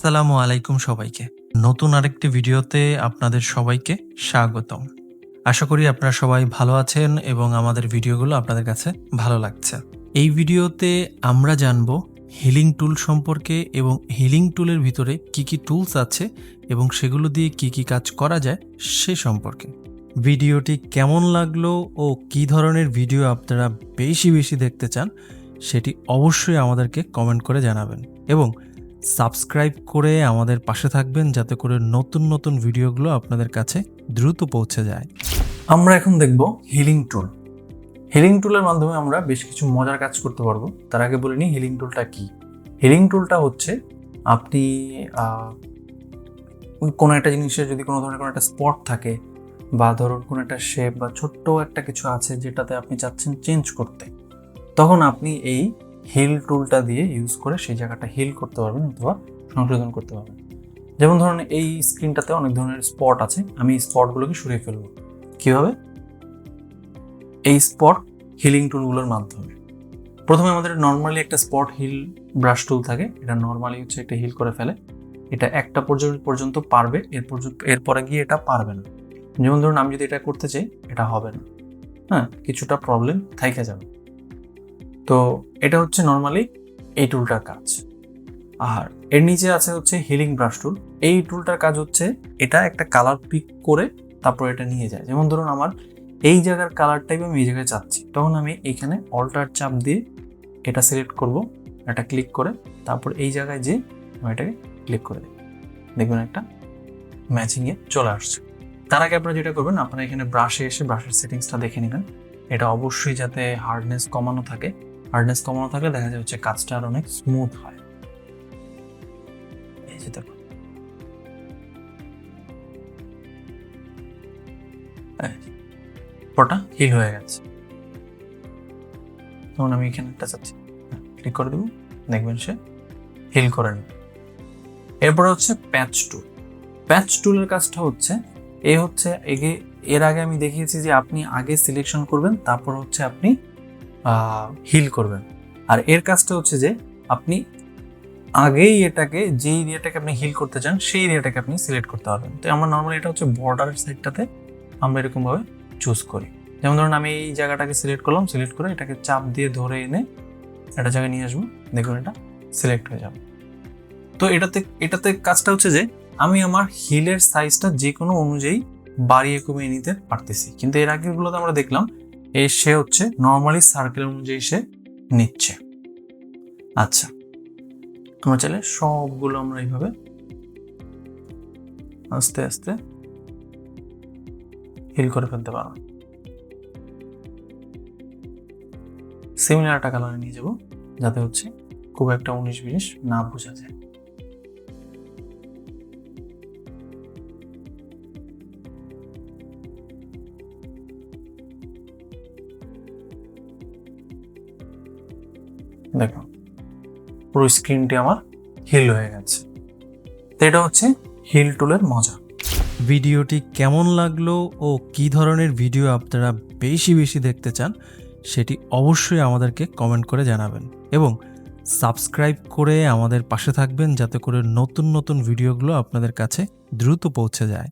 আসসালামু আলাইকুম সবাইকে। নতুন আরেকটি ভিডিওতে আপনাদের সবাইকে স্বাগতম। আশা করি আপনারা সবাই ভালো আছেন এবং আমাদের ভিডিওগুলো আপনাদের কাছে ভালো লাগছে। এই ভিডিওতে আমরা জানব হিলিং টুল সম্পর্কে এবং হিলিং টুলের ভিতরে কি কি টুলস আছে এবং সেগুলো দিয়ে কি কি কাজ করা যায় সে সম্পর্কে। ভিডিওটি কেমন লাগল ও কি ধরনের ভিডিও আপনারা বেশি বেশি দেখতে চান সেটি অবশ্যই আমাদেরকে কমেন্ট করে জানাবেন। এবং সাবস্ক্রাইব করে আমাদের পাশে থাকবেন যাতে করে নতুন নতুন ভিডিওগুলো আপনাদের কাছে দ্রুত পৌঁছে যায়। আমরা এখন দেখব হিলিং টুল হিলিং টুলের মাধ্যমে আমরা বেশ কিছু মজার কাজ করতে পারব। তার আগে বলে নিই হিলিং টুলটা কি। হিলিং টুলটা হচ্ছে আপনি কোনো একটা জিনিসের যদি কোনো ধরনের কোনো একটা স্পট থাকে বা ধরুন কোনো একটা শেপ বা ছোট্ট একটা কিছু আছে যেটাতে আপনি চাচ্ছেন চেঞ্জ করতে, তখন আপনি এই হিল টুলটা দিয়ে ইউজ করে সেই জায়গাটা হিল করতে পারবেন অথবা সংশোধন করতে পারবেন। যেমন ধরুন এই স্ক্রিনটাতে অনেক ধরনের স্পট আছে, আমি স্পটগুলোকে সরিয়ে ফেলব। কীভাবে? এই স্পট হিলিং টুলগুলোর মাধ্যমে। প্রথমে আমাদের নর্মালি একটা স্পট হিল ব্রাশ টুল থাকে, এটা নর্মালি হচ্ছে একটা হিল করে ফেলে। এটা একটা পর্যন্ত পর্যন্ত পারবে, এর এরপরে গিয়ে এটা পারবে না। যেমন ধরুন আমি যদি এটা করতে চাই, এটা হবে না। হ্যাঁ কিছুটা প্রবলেম থাইকে যাবে। তো এটা হচ্ছে নর্মালি এই টুলটার কাজ। আর এর নিচে আছে হচ্ছে হিলিং ব্রাশ টুল এই টুলটার কাজ হচ্ছে এটা একটা কালার পিক করে তারপর এটা নিয়ে যায়। যেমন ধরুন আমার এই জায়গার কালার টাইপ আমি এই জায়গায় চাচ্ছি। তখন আমি এখানে অল্টার চাপ দিয়ে এটা সিলেক্ট করব, এটা ক্লিক করে তারপর এই জায়গায় যে আমি এটাকে ক্লিক করে দিই দেখবেন একটা ম্যাচিংয়ে চলে আসছে। তার আগে আপনারা যেটা করবেন, আপনারা এখানে ব্রাশে এসে ব্রাশের সেটিংসটা দেখে নেবেন। এটা অবশ্যই যাতে হার্ডনেস কমানো থাকে। হার্ডনেস কমানো থাকলে দেখা যায় হচ্ছে কাজটা আর অনেক স্মুথ হয়। এই যে এই হিল হয়ে গেছে। তখন আমি এখানে একটা চাচ্ছি ক্লিক করে দেবো, দেখবেন সে হিল করে নেবে। এরপরে হচ্ছে প্যাচ টুল প্যাচ টুলের কাজটা হচ্ছে, এ হচ্ছে এগে এর আগে আমি দেখিয়েছি যে আপনি আগে সিলেকশন করবেন, তারপর হচ্ছে আপনি হিল করবেন। আর এর কাজটা হচ্ছে যে, আপনি আগেই এটাকে যে এরিয়াটাকে আপনি হিল করতে চান, সেই এরিয়াটাকে আপনি সিলেক্ট করতে পারবেন। তো আমার নর্মালি এটা হচ্ছে বর্ডারের সাইডটাতে আমরা এরকমভাবে চুজ করি। যেমন ধরুন, আমি এই জায়গাটাকে সিলেক্ট করলাম সিলেক্ট করে এটাকে চাপ দিয়ে ধরে এনে একটা জায়গায় নিয়ে আসব। দেখুন, এটা সিলেক্ট হয়ে যাবে। তো এটাতে এটাতে কাজটা হচ্ছে যে, আমি আমার হিলের সাইজটা যে কোনো অনুযায়ী বাড়িয়ে কমিয়ে নিতে পারতেছি। কিন্তু এর আগেরগুলোতে আমরা দেখলাম এ সে হচ্ছে নর্মালি সার্কেল অনুযায়ী সে নিচ্ছে। আচ্ছা আমরা চাইলে সবগুলো আমরা এইভাবে আস্তে আস্তে হিল করে ফেলতে পারব সিমিলার একটা কালারে নিয়ে যাব, যাতে হচ্ছে খুব একটা উনিশ বিশ না বোঝা যায়। দেখো, পুরো স্ক্রিনটি আমার হিল হয়ে গেছে। তো এটা হচ্ছে হিল টুলের মজা। ভিডিওটি কেমন লাগল ও কি ধরনের ভিডিও আপনারা বেশি বেশি দেখতে চান, সেটি অবশ্যই আমাদেরকে কমেন্ট করে জানাবেন। এবং সাবস্ক্রাইব করে আমাদের পাশে থাকবেন, যাতে করে নতুন নতুন ভিডিওগুলো আপনাদের কাছে দ্রুত পৌঁছে যায়।